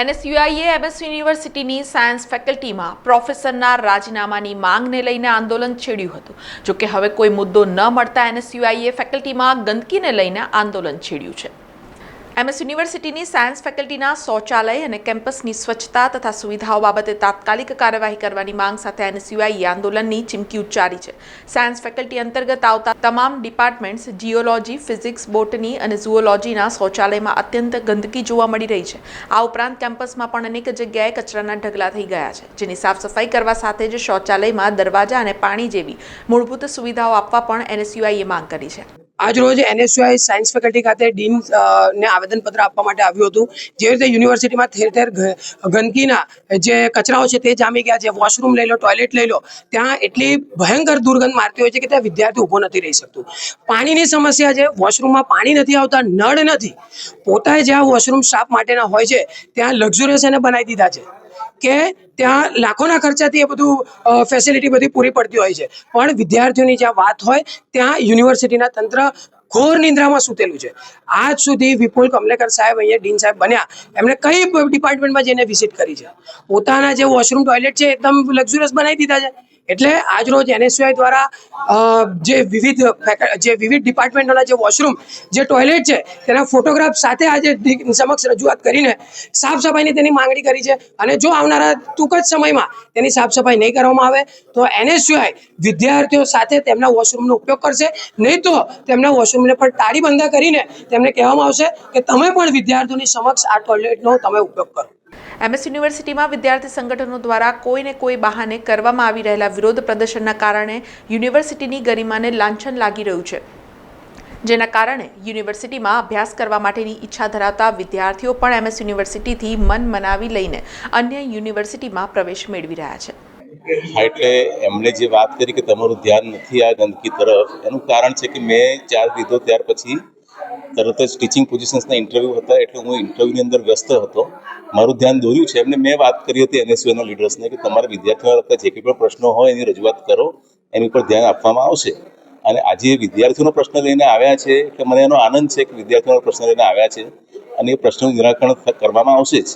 એનએસયુઆઈએ MS યુનિવર્સિટીની science ફેકલ્ટીમાં પ્રોફેસરના રાજીનામાની માંગને લઈને આંદોલન છેડ્યું હતું. જોકે હવે કોઈ મુદ્દો ન મળતા એનએસયુઆઈએ ફેકલ્ટીમાં ગંદકીને લઈને આંદોલન છેડ્યું છે. એમએસ યુનિવર્સિટીની સાયન્સ ફેકલ્ટીના શૌચાલય અને કેમ્પસની સ્વચ્છતા તથા સુવિધાઓ બાબતે તાત્કાલિક કાર્યવાહી કરવાની માંગ સાથે એનએસયુઆઈએ આંદોલનની ચીમકી ઉચ્ચારી છે. સાયન્સ ફેકલ્ટી અંતર્ગત આવતા તમામ ડિપાર્ટમેન્ટ્સ, જીઓલોજી, ફિઝિક્સ, બોટની અને ઝુઓલોજીના શૌચાલયમાં અત્યંત ગંદકી જોવા મળી રહી છે. આ ઉપરાંત કેમ્પસમાં પણ અનેક જગ્યાએ કચરાના ઢગલા થઈ ગયા છે, જેની સાફ સફાઈ કરવા સાથે જ શૌચાલયમાં દરવાજા અને પાણી જેવી મૂળભૂત સુવિધાઓ આપવા પણ એનએસયુઆઈએ માંગ કરી છે. આજરોજ એનએસયુઆઈ સાયન્સ ફેકલ્ટી ખાતે ડીન ને આવેદનપત્ર આપવા માટે આવ્યું હતું. જે રીતે યુનિવર્સિટીમાં ઠેર ઠેર ગંદકીના જે કચરાઓ છે તે જામી ગયા છે. વોશરૂમ લઈ લો, ટોયલેટ લઈ લો. ત્યાં એટલી ભયંકર દુર્ગંધ મારતી હોય છે કે ત્યાં વિદ્યાર્થી ઊભો નથી રહી શકતું. પાણીની સમસ્યા છે. વોશરૂમમાં પાણી નથી આવતા, નળ નથી. પોતાએ જ્યાં વોશરૂમ સાફ માટેના હોય છે, ત્યાં લક્ઝુરિયસ એને બનાવી દીધા છે. કે ત્યાં લાખોના ખર્ચાથી એ બધું ફેસિલિટી બધી પૂરી પડતી હોય છે. પણ વિદ્યાર્થીઓની જ્યાં વાત હોય, ત્યાં યુનિવર્સિટીના તંત્ર ઘોર નિંદ્રામાં સૂતેલું છે. આજ સુધી વિપુલ કમલેકર સાહેબ અહીંયા ડીન સાહેબ બન્યા, એમણે કઈ ડિપાર્ટમેન્ટમાં જઈને વિઝિટ કરી છે? પોતાના જે વોશરૂમ ટોયલેટ છે એકદમ લક્ઝુરિયસ બનાવી દીધા છે. એટલે આજરોજ એનએસયુઆઈ દ્વારા જે વિવિધ જે વિવિધ ડિપાર્ટમેન્ટોના જે વોશરૂમ જે ટોયલેટ છે, તેના ફોટોગ્રાફ સાથે આજે સમક્ષ રજૂઆત કરીને સાફ સફાઈની તેની માંગણી કરી છે. અને જો આવનારા ટૂંક જ સમયમાં તેની સાફ સફાઈ નહીં કરવામાં આવે, તો એનએસયુઆઈ વિદ્યાર્થીઓ સાથે તેમના વોશરૂમનો ઉપયોગ કરશે. નહીં તો તેમના વોશરૂમને પણ તાળીબંધા કરીને તેમને કહેવામાં આવશે કે તમે પણ વિદ્યાર્થીઓની સમક્ષ આ ટોયલેટનો તમે ઉપયોગ કરો. એમએસ યુનિવર્સિટીમાં વિદ્યાર્થી સંગઠનો દ્વારા કોઈને કોઈ બહાને કરવામાં આવી રહેલા વિરોધ પ્રદર્શનના કારણે યુનિવર્સિટીની ગરિમાને લાંછન લાગી રહ્યું છે. જેના કારણે યુનિવર્સિટીમાં અભ્યાસ કરવા માટેની ઈચ્છા ધરાવતા વિદ્યાર્થીઓ પણ એમએસ યુનિવર્સિટીથી મન મનાવી લઈને અન્ય યુનિવર્સિટીમાં પ્રવેશ મેળવી રહ્યા છે. એટલે એમણે જે વાત કરી કે તમારું ધ્યાન નથી આ ગંદકી તરફ, એનું કારણ છે કે મેં ચાર્જ લીધો ત્યાર પછી તરત જ ટીચિંગ પોઝિશન્સના ઇન્ટરવ્યૂ હતા એટલે હું ઇન્ટરવ્યૂની અંદર વ્યસ્ત હતો. મારું ધ્યાન દોર્યું છે. એમને મેં વાત કરી હતી એનએસયુના લીડર્સને કે તમારા વિદ્યાર્થીઓના લગતા જે કંઈ પણ પ્રશ્નો હોય એની રજૂઆત કરો. એની ઉપર ધ્યાન આપવામાં આવશે. અને આજે વિદ્યાર્થીઓનો પ્રશ્ન લઈને આવ્યા છે એટલે મને એનો આનંદ છે કે વિદ્યાર્થીઓનો પ્રશ્ન લઈને આવ્યા છે અને એ પ્રશ્નનું નિરાકરણ કરવામાં આવશે જ.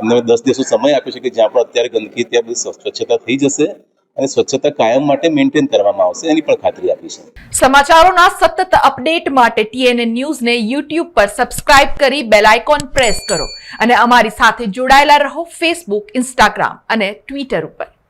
એમને દસ દિવસનો સમય આપ્યો છે કે જ્યાં પણ અત્યારે ગંદકી, ત્યાં બધી સ્વચ્છતા થઈ જશે. અને સ્વચ્છતા કાયમ માટે મેન્ટેન કરવામાં આવશે એની પણ ખાતરી આપી છે. સમાચારોના સતત અપડેટ માટે ટીએનએ ન્યૂઝને યુટ્યુબ પર સબસ્ક્રાઇબ કરી બેલ આઇકોન પ્રેસ કરો અને અમારી સાથે જોડાયેલા રહો ફેસબુક ઇન્સ્ટાગ્રામ અને ટ્વિટર ઉપર.